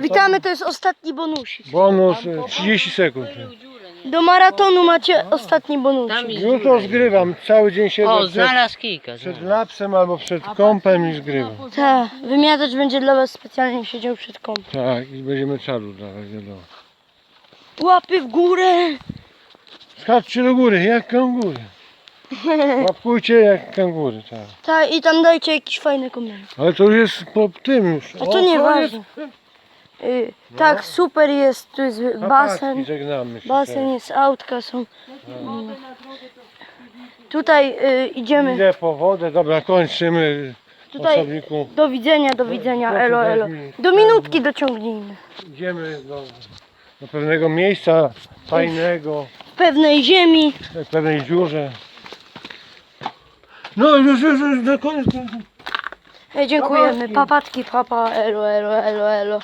Witamy, to jest ostatni bonusik. Bonus e, 30 sekund. Do maratonu macie ostatni bonusik. Tam Jutro zgrywam, cały dzień siedzę O, przed, znalazł kijka. przed znalazł. lapsem albo przed kąpem i zgrywam. Tak, wymiatacz będzie dla was specjalnie siedział przed kąpem. Tak, i będziemy czadu dawać, wiadomo. Łapy w górę. Skaczcie do góry, jak kangury. Łapkujcie jak kangury, tak. Tak, i tam dajcie jakiś fajny komentarz. Ale to już jest po tym już. A to nieważne. Y, Tak, super jest, tu jest basen. Żegnamy się. Basen jest, autka są. Mm. Tutaj y, idziemy. Idę po wodę, dobra, kończymy Tutaj osobniku. do widzenia, do widzenia, Proszę elo, dać elo. mi- Do minutki dociągnijmy. Idziemy do, do pewnego miejsca fajnego, W pewnej ziemi. w pewnej dziurze. No już, już, już, na koniec. E, Dziękujemy. Papatki, papa, elo, elo, elo, elo.